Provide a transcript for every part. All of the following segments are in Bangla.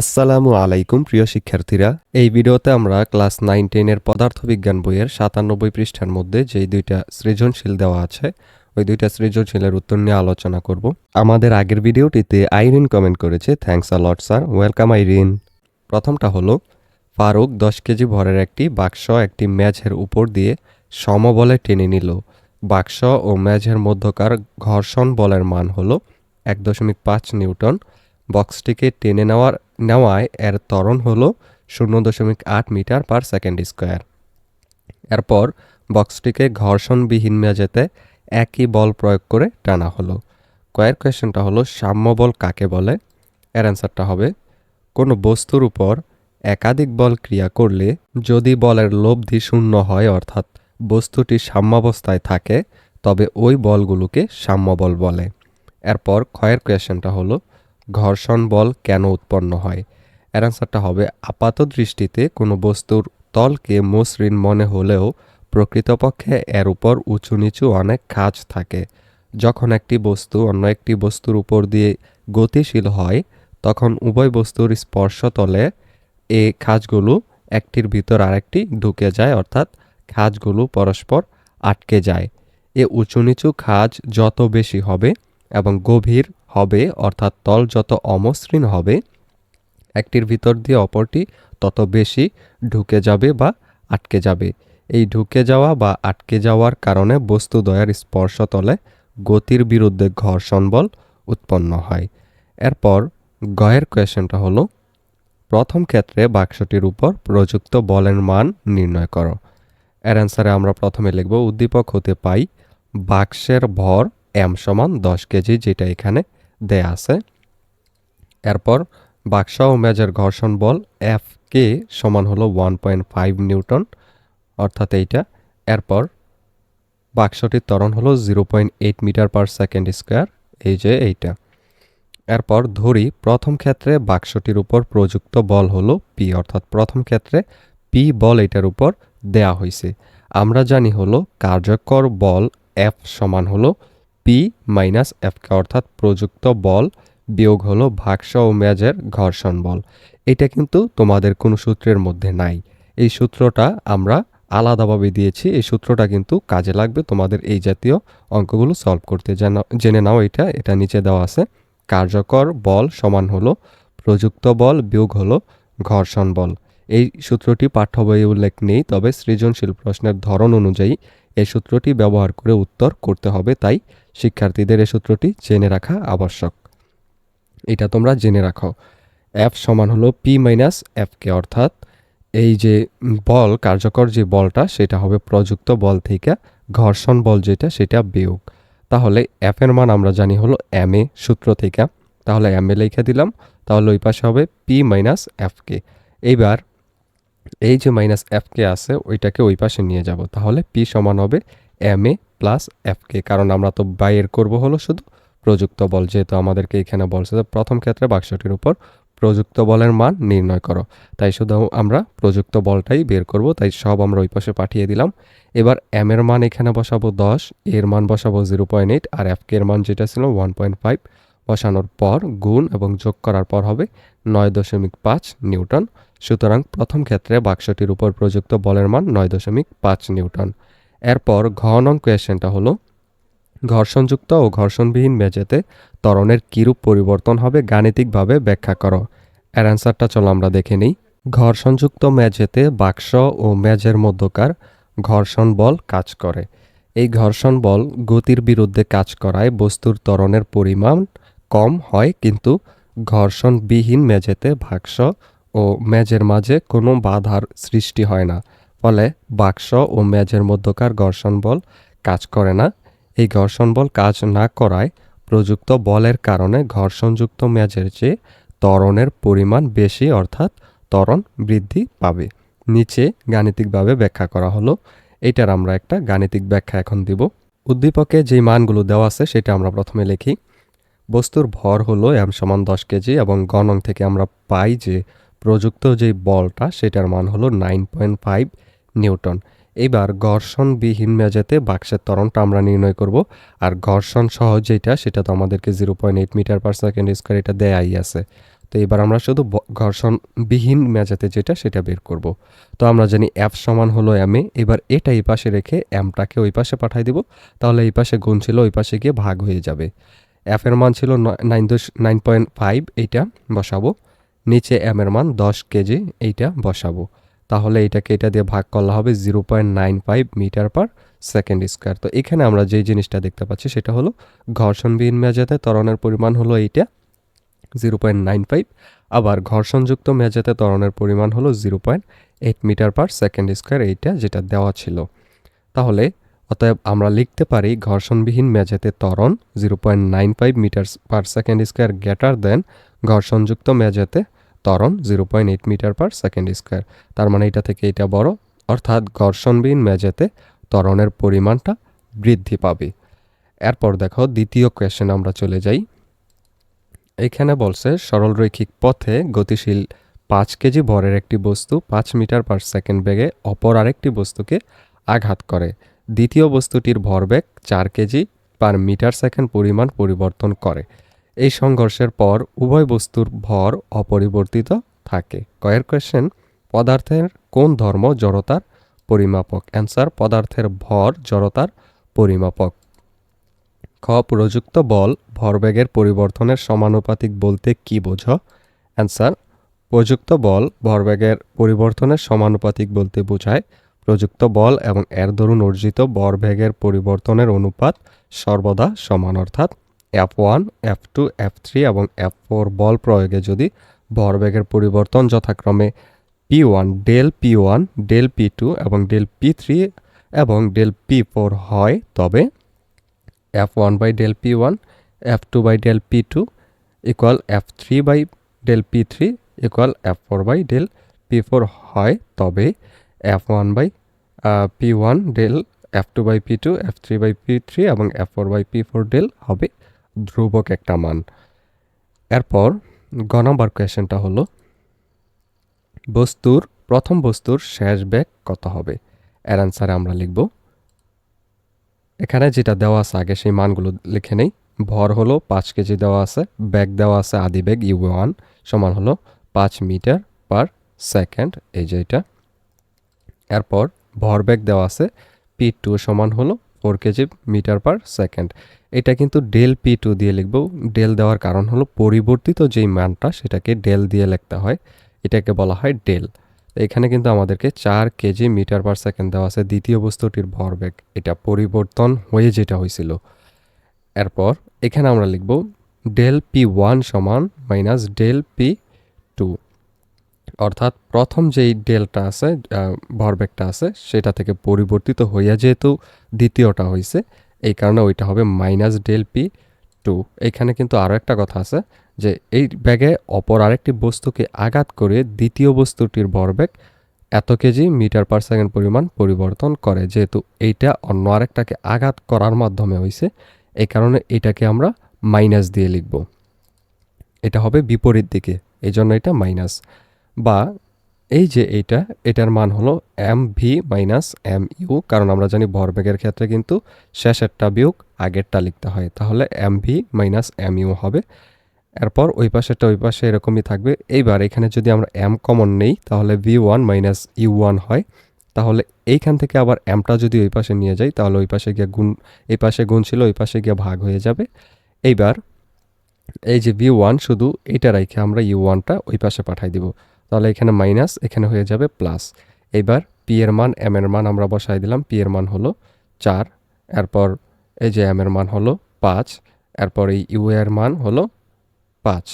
আসসালামু আলাইকুম, প্রিয় শিক্ষার্থীরা। এই ভিডিওতে আমরা ক্লাস নাইন টেনের পদার্থবিজ্ঞান বইয়ের সাতানব্বই পৃষ্ঠার মধ্যে যেই দুইটা সৃজনশীল দেওয়া আছে, ওই দুইটা সৃজনশীলের উত্তর নিয়ে আলোচনা করব। আমাদের আগের ভিডিওটিতে আইরিন কমেন্ট করেছে thanks a lot sir welcome Irin. প্রথমটা হলো, ফারুক দশ কেজি ভরের একটি বাক্স একটি মেঝের উপর দিয়ে সমবলে টেনে নিল। বাক্স ও মেঝের মধ্যকার ঘর্ষণ বলের মান হলো এক দশমিক পাঁচ নিউটন। বক্সটিকে টেনে নেওয়ার নেওয়ায় এর ত্বরণ হল শূন্য দশমিক আট মিটার পার সেকেন্ড স্কোয়ার। এরপর বক্সটিকে ঘর্ষণবিহীন মেঝেতে একই বল প্রয়োগ করে টানা হলো। কয়ের কোয়েশ্চেনটা হলো, সাম্য বল কাকে বলে? এর অ্যান্সারটা হবে, কোনো বস্তুর উপর একাধিক বল ক্রিয়া করলে যদি বলের লব্ধি শূন্য হয়, অর্থাৎ বস্তুটি সাম্যাবস্থায় থাকে, তবে ওই বলগুলোকে সাম্য বল বলে। এরপর ক্ষয়ের কোয়েশ্চেনটা হলো ঘর্ষণ বল কেন উৎপন্ন হয়? এর অ্যান্সারটা হবে আপাত দৃষ্টিতে কোনো বস্তুর তলকে মসৃণ মনে হলেও প্রকৃতপক্ষে এর উপর উঁচু নিচু অনেক খাঁজ থাকে। যখন একটি বস্তু অন্য একটি বস্তুর উপর দিয়ে গতিশীল হয়, তখন উভয় বস্তুর স্পর্শতলে এ খাঁজগুলো একটির ভিতর আরেকটি ঢুকে যায়, অর্থাৎ খাঁজগুলো পরস্পর আটকে যায়। এ উঁচু নিচু খাঁজ যত বেশি হবে এবং গভীর হবে, অর্থাৎ তল যত অমসৃণ হবে, একটির ভিতর দিয়ে অপরটি তত বেশি ঢুকে যাবে বা আটকে যাবে। এই ঢুকে যাওয়া বা আটকে যাওয়ার কারণে বস্তুদ্বয়ের স্পর্শতলে গতির বিরুদ্ধে ঘর্ষণ বল উৎপন্ন হয়। এরপর গয়ের কোয়েশনটা হলো, প্রথম ক্ষেত্রে বাক্সটির উপর প্রযুক্ত বলের মান নির্ণয় করো। এর অ্যান্সারে আমরা প্রথমে লিখব, উদ্দীপক হতে পাই বাক্সের ভর এম সমান দশ কেজি, যেটা এখানে দেয়া আছে। এরপর বাক্স ও মেজের ঘর্ষণ বল এফ কে সমান হলো ওয়ান পয়েন্ট ফাইভ নিউটন, অর্থাৎ এইটা। এরপর বাক্সটির ত্বরণ হলো zero point eight metre per second square, এই যে এইটা। এরপর ধরি প্রথম ক্ষেত্রে বাক্সটির উপর প্রযুক্ত বল হলো পি অর্থাৎ প্রথম ক্ষেত্রে পি বল এটার উপর দেয়া হয়েছে আমরা জানি হলো কার্যকর বল এফ সমান হলো পি মাইনাস এফকে অর্থাৎ প্রযুক্ত বল বিয়োগ হলো ভাগস ও মেজের ঘর্ষণ বল। এটা কিন্তু তোমাদের কোনো সূত্রের মধ্যে নাই। এই সূত্রটা আমরা আলাদাভাবে দিয়েছি। এই সূত্রটা কিন্তু কাজে লাগবে তোমাদের এই জাতীয় অঙ্কগুলো সলভ করতে। জেনে নাও এটা। এটা নিচে দেওয়া আছে। কার্যকর বল সমান হলো প্রযুক্ত বল বিয়োগ হলো ঘর্ষণ বল। এই সূত্রটি পাঠ্য বইয়ে উল্লেখ নেই, তবে সৃজনশীল প্রশ্নের ধরন অনুযায়ী এই সূত্রটি ব্যবহার করে উত্তর করতে হবে। তাই শিক্ষার্থীদের এই সূত্রটি জেনে রাখা আবশ্যক। এটা তোমরা জেনে রাখো। এফ সমান হলো পি মাইনাস এফ কে, অর্থাৎ এই যে বল, কার্যকর যে বলটা, সেটা হবে প্রযুক্ত বল থেকে ঘর্ষণ বল যেটা, সেটা বিয়োগ। তাহলে এফ এর মান আমরা জানি হলো এম এ সূত্র থেকে। তাহলে এম এ লিখে দিলাম। তাহলে ওই পাশে হবে পি মাইনাস এফকে এইবার এই যে মাইনাস এফকে আছে, ওইটাকে ওই পাশে নিয়ে যাব। তাহলে পি সমান হবে M A plus F K কারণ আমরা তো বাইয়ের করব হলো শুধু প্রযুক্ত বল, যেহেতু আমাদেরকে এখানে বলছে। যে প্রথম ক্ষেত্রে বাক্সটির উপর প্রযুক্ত বলের মান নির্ণয় করো। তাই শুধু আমরা প্রযুক্ত বলটাই বের করব, তাই সব আমরা ওই পাশে পাঠিয়ে দিলাম। এবার এম এর মান এখানে বসাবো দশ এর মান বসাবো জিরো পয়েন্ট এইট আর এফ এর মান যেটা ছিল ওয়ান পয়েন্ট ফাইভ বসানোর পর গুণ এবং যোগ করার পর হবে নয় দশমিক পাঁচ নিউটন। সুতরাং প্রথম ক্ষেত্রে বাক্সটির উপর প্রযুক্ত বলের মান নয় দশমিক পাঁচ নিউটন। এরপর ঘ নং কোয়েশ্চেনটা হলো, ঘর্ষণযুক্ত ও ঘর্ষণবিহীন মেঝেতে ত্বরণের কিরূপ পরিবর্তন হবে গাণিতিকভাবে ব্যাখ্যা করো। এর অ্যান্সারটা চলো আমরা দেখে নিই। ঘর্ষণযুক্ত মেঝেতে বাক্স ও মেঝের মধ্যকার ঘর্ষণ বল কাজ করে। এই ঘর্ষণ বল গতির বিরুদ্ধে কাজ করায় বস্তুর ত্বরণের পরিমাণ কম হয়, কিন্তু ঘর্ষণবিহীন মেঝেতে বাক্স ও মেঝের মাঝে কোনো বাধার সৃষ্টি হয় না। ফলে বাক্স ও মেঝের মধ্যকার ঘর্ষণ বল কাজ করে না। এই ঘর্ষণ বল কাজ না করায় প্রযুক্ত বলের কারণে ঘর্ষণযুক্ত মেঝের চেয়ে ত্বরণের পরিমাণ বেশি অর্থাৎ ত্বরণ বৃদ্ধি পাবে। নিচে গাণিতিকভাবে ব্যাখ্যা করা হলো। এটার আমরা একটা গাণিতিক ব্যাখ্যা এখন দিব। উদ্দীপকে যে মানগুলো দেওয়া আছে সেটা আমরা প্রথমে লিখি। বস্তুর ভর হলো এম সমান দশ কেজি এবং গণং থেকে আমরা পাই যে প্রযুক্ত যে বলটা সেটার মান হলো নাইন পয়েন্ট ফাইভ নিউটন। এবার ঘর্ষণবিহীন মেজাতে বাক্সের ত্বরণটা আমরা নির্ণয় করব। আর ঘর্ষণ সহ যেটা, সেটা তো আমাদেরকে zero point eight metre per second square এটা দেয়াই আছে। তো এবার আমরা শুধু ঘর্ষণবিহীন মেজাতে যেটা, সেটা বের করব। তো আমরা জানি এফ সমান হলো এম এ। এবার এটা এই পাশে রেখে এমটাকে ওই পাশে পাঠাই দিব। তাহলে এই পাশে গুণ ছিল, ওই পাশে গিয়ে ভাগ হয়ে যাবে। এফ এর মান ছিল নাইন দশ নাইন পয়েন্ট ফাইভ এইটা বসাবো। নিচে এম এর মান দশ কেজি, এইটা বসাবো। তাহলে এটাকে এটা দিয়ে ভাগ করলে হবে zero point nine five metre per second square. তো এখানে আমরা যেই জিনিসটা দেখতে পাচ্ছি সেটা হলো ঘর্ষণবিহীন মেজাতে ত্বরণের পরিমাণ হলো এইটা, জিরো পয়েন্ট নাইন ফাইভ। আবার ঘর্ষণযুক্ত মেজাতে ত্বরণের পরিমাণ হলো zero point eight metre per second square এইটা যেটা দেওয়া ছিল। তাহলে অতএব আমরা লিখতে পারি ঘর্ষণবিহীন মেঝেতে ত্বরণ zero point nine five metre per second square greater than ঘর্ষণযুক্ত মেঝেতে ত্বরণ zero point eight metre per second square তার মানে এটা থেকে এটা বড়, অর্থাৎ ঘর্ষণবিহীন মেঝেতে ত্বরণের পরিমাণটা বৃদ্ধি পাবে। এরপর দেখো দ্বিতীয় কোয়েশ্চেন আমরা চলে যাই। এখানে বলছে সরলরৈখিক পথে গতিশীল পাঁচ কেজি ভরের একটি বস্তু পাঁচ মিটার পার সেকেন্ড বেগে অপর আরেকটি বস্তুকে আঘাত করে। দ্বিতীয় বস্তুটির ভরবেগ চার কেজি পার মিটার সেকেন্ড পরিমাণ পরিবর্তন করে। এই সংঘর্ষের পর উভয় বস্তুর ভর অপরিবর্তিত থাকে। কয়ের কোয়েশ্চেন পদার্থের কোন ধর্ম জড়তার পরিমাপক? অ্যান্সার পদার্থের ভর জড়তার পরিমাপক। খ, প্রযুক্ত বল ভরবেগের পরিবর্তনের সমানুপাতিক বলতে কি বোঝো? অ্যান্সার প্রযুক্ত বল ভরবেগের পরিবর্তনের সমানুপাতিক বলতে বোঝায় প্রযুক্ত বল এবং এর দরুন অর্জিত ভরবেগের পরিবর্তনের অনুপাত সর্বদা সমান, অর্থাৎ F one F two F three এবং এফ ফোর বল প্রয়োগে যদি ভরবেগের পরিবর্তন যথাক্রমে P one del P one del P two এবং ডেল পি থ্রি এবং ডেল পি ফোর হয়, তবে F one by del P one F two by del P two equal F three by del P three equal F four by del P four হয়, তবে F one by P one del F two by P two F three by P three এবং F four by P four del হবে ধ্রুবক একটা মান। এরপর গ নম্বর কোয়েশ্চেনটা হলো, বস্তুর, প্রথম বস্তুর শেষ ব্যাগ কত হবে? এর অ্যান্সারে আমরা লিখব, এখানে যেটা দেওয়া আছে, আগে সেই মানগুলো লিখে নেই, ভর হলো পাঁচ কেজি দেওয়া আছে ব্যাগ দেওয়া আছে আদি ব্যাগ ইউ ওয়ান, সমান হলো পাঁচ মিটার পার সেকেন্ড, এই যে এটা। এরপর ভর ব্যাগ দেওয়া আছে, পি টু সমান হলো four kg metre per second. এটা কিন্তু ডেল পি টু দিয়ে লিখব। ডেল দেওয়ার কারণ হলো পরিবর্তিত যেই মানটা সেটাকে ডেল দিয়ে লিখতে হয়, এটাকে বলা হয় ডেল এখানে কিন্তু আমাদেরকে চার কেজি মিটার পার সেকেন্ড দেওয়া আছে। দ্বিতীয় বস্তুটির ভরবেগ এটা পরিবর্তন হয়ে যেটা হয়েছিল। এরপর এখানে আমরা লিখব ডেল পি ওয়ান সমান মাইনাস ডেল পি টু অর্থাৎ প্রথম যেই ডেলটা আছে ভরবেগটা আছে, সেটা থেকে পরিবর্তিত হইয়া যেহেতু দ্বিতীয়টা হয়েছে এই কারণে ওইটা হবে মাইনাস ডেল পি টু। এখানে কিন্তু আরও একটা কথা আছে যে এই ব্যাগে অপর আরেকটি বস্তুকে আঘাত করে দ্বিতীয় বস্তুটির ভরবেগ এত কেজি মিটার পার সেকেন্ড পরিমাণ পরিবর্তন করে, যেহেতু এইটা অন্য আরেকটাকে আঘাত করার মাধ্যমে হয়েছে এই কারণে এটাকে আমরা মাইনাস দিয়ে লিখব। এটা হবে বিপরীত দিকে এই জন্য এটা মাইনাস। বা এই যে এইটা, এটার মান হলো M V minus M U কারণ আমরা জানি ভরবেগের ক্ষেত্রে কিন্তু শেষেরটা বিয়োগ আগেরটা লিখতে হয়। তাহলে M V minus M U হবে। এরপর ওই পাশেরটা ওই পাশে এরকমই থাকবে। এইবার এখানে যদি আমরা এম কমন নেই, তাহলে V one minus U one হয়। তাহলে এইখান থেকে আবার এমটা যদি ওই পাশে নিয়ে যাই, তাহলে ওই পাশে গিয়ে গুণ, এই পাশে গুণ ছিল, ওই পাশে গিয়ে ভাগ হয়ে যাবে। এইবার এই যে ভি ওয়ান শুধু এটা রেখে আমরা ইউ ওয়ানটা ওই পাশে পাঠাই দিব। তাহলে এখানে মাইনাস, এখানে হয়ে যাবে প্লাস। এইবার পি এর মান এম এর মান আমরা বসাই দিলাম। পি এর মান হলো চার, এরপর এই যে এম এর মান হলো পাঁচ, এরপর এই ইউ এর মান হলো পাঁচ।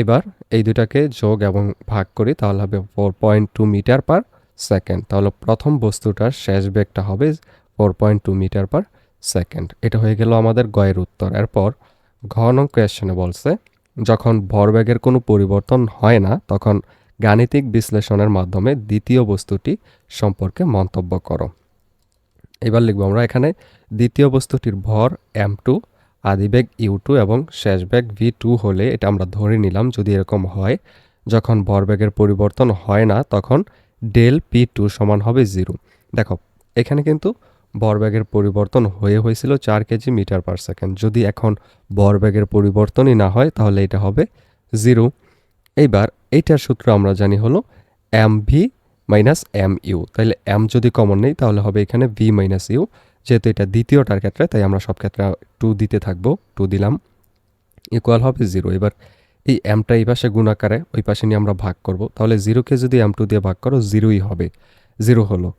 এবার এই দুটাকে যোগ এবং ভাগ করি, তাহলে হবে four point two metre per second তাহলে প্রথম বস্তুটার শেষ বেগটা হবে four point two metre per second এটা হয়ে গেল আমাদের গয়ের উত্তর। এরপর ঘন নং কোয়েশ্চেনে বলছে, যখন ভরবেগের কোনো পরিবর্তন হয় না, তখন গাণিতিক বিশ্লেষণের মাধ্যমে দ্বিতীয় বস্তুটি সম্পর্কে মন্তব্য করো। এবার লিখব আমরা এখানে দ্বিতীয় বস্তুটির ভর এম টু আদিবেগ ইউ টু এবং শেষ বেগ ভি টু হলে এটা আমরা ধরে নিলাম যদি এরকম হয়, যখন ভরবেগের পরিবর্তন হয় না তখন ডেল পি টু সমান হবে জিরো দেখো, এখানে কিন্তু ভরবেগের পরিবর্তন হয়ে হয়েছিল চার কেজি মিটার পার সেকেন্ড। যদি এখন ভরবেগের পরিবর্তনই না হয় তাহলে এটা হবে জিরো এইবার এইটার সূত্র আমরা জানি হলো M V minus M U তাহলে এম যদি কমন নেই, তাহলে হবে এখানে ভি মাইনাস ইউ যেহেতু এটা দ্বিতীয়টার ক্ষেত্রে, তাই আমরা সব ক্ষেত্রে টু দিতে থাকব টু দিলাম। ইকুয়াল হবে জিরো এবার এই এমটা এই পাশে গুণাকারে ওই পাশে নিয়ে আমরা ভাগ করব। তাহলে জিরোকে যদি এম টু দিয়ে ভাগ করো জিরোই হবে। জিরো হলো।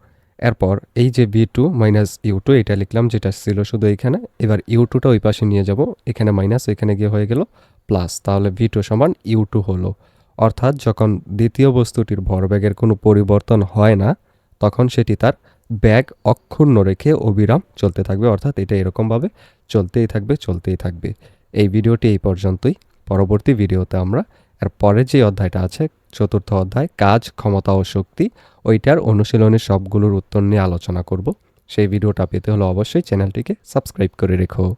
এরপর এই যে V two minus U two এটা লিখলাম যেটা ছিল শুধু এইখানে এবার ইউ টুটা ওই পাশে নিয়ে যাব, এখানে মাইনাস এখানে গিয়ে হয়ে গেল প্লাস তাহলে ভি টু সমান ইউ টু হলো। অর্থাৎ যখন দ্বিতীয় বস্তুটির ভরবেগের কোনো পরিবর্তন হয় না, তখন সেটি তার ব্যাগ অক্ষুণ্ণ রেখে অবিরাম চলতে থাকবে। অর্থাৎ এটা এরকমভাবে চলতেই থাকবে চলতেই থাকবে। এই ভিডিওটি এই পর্যন্তই। পরবর্তী ভিডিওতে আমরা এর পরের যে অধ্যায়টা আছে, চতুর্থ অধ্যায়, কাজ, ক্ষমতা ও শক্তি, ওইটার অনুশীলনের সবগুলোর উত্তর নিয়ে আলোচনা করব। সেই ভিডিওটা পেতে হলে অবশ্যই চ্যানেলটিকে সাবস্ক্রাইব করে রেখো।